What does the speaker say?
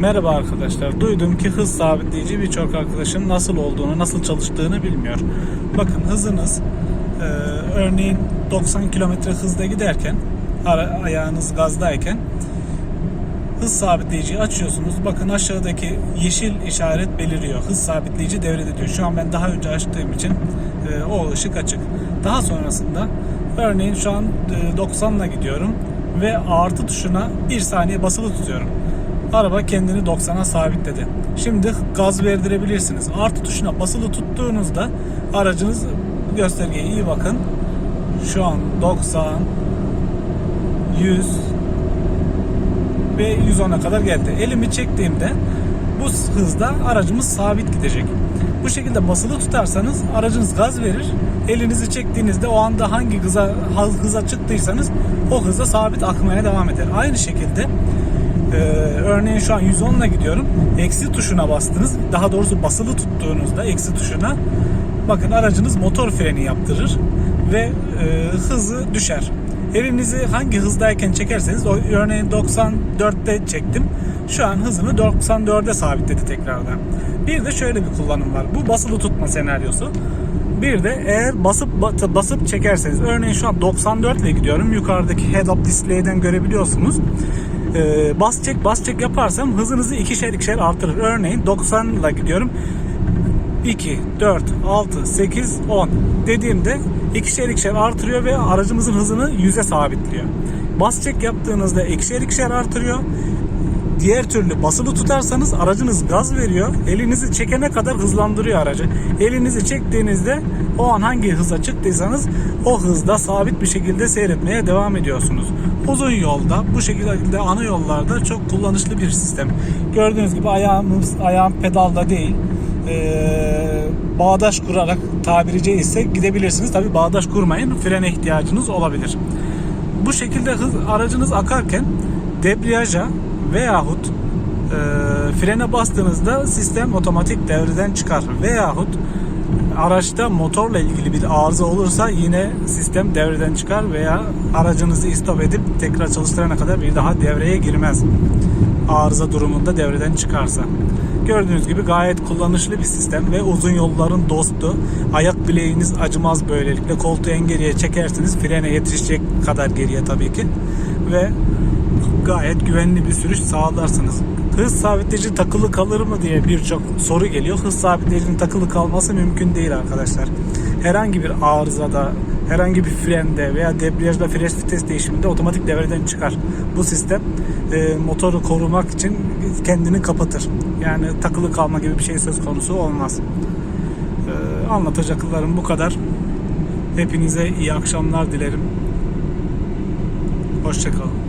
Merhaba arkadaşlar. Duydum ki hız sabitleyici birçok arkadaşın nasıl olduğunu, nasıl çalıştığını bilmiyor. Bakın hızınız e, örneğin 90 km hızda giderken, ara, ayağınız gazdayken hız sabitleyiciyi açıyorsunuz. Bakın aşağıdaki yeşil işaret beliriyor. Hız sabitleyici devrede diyor. Şu an ben daha önce açtığım için e, o ışık açık. Daha sonrasında örneğin şu an e, 90 ile gidiyorum ve artı tuşuna 1 saniye basılı tutuyorum. Araba kendini 90'a sabitledi. Şimdi gaz verdirebilirsiniz. Artı tuşuna basılı tuttuğunuzda aracınız göstergeye iyi bakın. Şu an 90 100 ve 110'a kadar geldi. Elimi çektiğimde bu hızda aracımız sabit gidecek. Bu şekilde basılı tutarsanız aracınız gaz verir. Elinizi çektiğinizde o anda hangi hıza, hıza çıktıysanız o hızda sabit akmaya devam eder. Aynı şekilde e, örneğin şu an 110 ile gidiyorum. Eksi tuşuna bastınız. Daha doğrusu basılı tuttuğunuzda eksi tuşuna bakın aracınız motor freni yaptırır ve e, hızı düşer. Elinizi hangi hızdayken çekerseniz o örneğin 94'te çektim. Şu an hızını 94'e sabitledi tekrardan. Bir de şöyle bir kullanım var. Bu basılı tutma senaryosu. Bir de eğer basıp basıp çekerseniz örneğin şu an 94 ile gidiyorum. Yukarıdaki head up display'den görebiliyorsunuz. Ee, bas çek bas çek yaparsam hızınızı ikişer ikişer artırır. Örneğin 90 ile gidiyorum. 2, 4, 6, 8, 10 dediğimde ikişer ikişer artırıyor ve aracımızın hızını 100'e sabitliyor. Bas çek yaptığınızda ikişer ikişer artırıyor. Diğer türlü basılı tutarsanız aracınız gaz veriyor. Elinizi çekene kadar hızlandırıyor aracı. Elinizi çektiğinizde o an hangi hıza çıktıysanız o hızda sabit bir şekilde seyretmeye devam ediyorsunuz. Uzun yolda bu şekilde ana yollarda çok kullanışlı bir sistem. Gördüğünüz gibi ayağımız ayağım pedalda değil e, bağdaş kurarak tabiri caizse gidebilirsiniz. Tabi bağdaş kurmayın. Frene ihtiyacınız olabilir. Bu şekilde hız, aracınız akarken debriyaja veyahut e, frene bastığınızda sistem otomatik devreden çıkar. Veyahut araçta motorla ilgili bir arıza olursa yine sistem devreden çıkar veya aracınızı istop edip tekrar çalıştırana kadar bir daha devreye girmez. Arıza durumunda devreden çıkarsa. Gördüğünüz gibi gayet kullanışlı bir sistem ve uzun yolların dostu. Ayak bileğiniz acımaz böylelikle. Koltuğu en geriye çekersiniz. Frene yetişecek kadar geriye tabii ki. Ve gayet güvenli bir sürüş sağlarsınız. Hız sabitleyici takılı kalır mı diye birçok soru geliyor. Hız sabitleyicinin takılı kalması mümkün değil arkadaşlar. Herhangi bir arızada, herhangi bir frende veya debriyajda fren vites değişiminde otomatik devreden çıkar. Bu sistem e, motoru korumak için kendini kapatır. Yani takılı kalma gibi bir şey söz konusu olmaz. E, anlatacaklarım bu kadar. Hepinize iyi akşamlar dilerim. Hoşçakalın.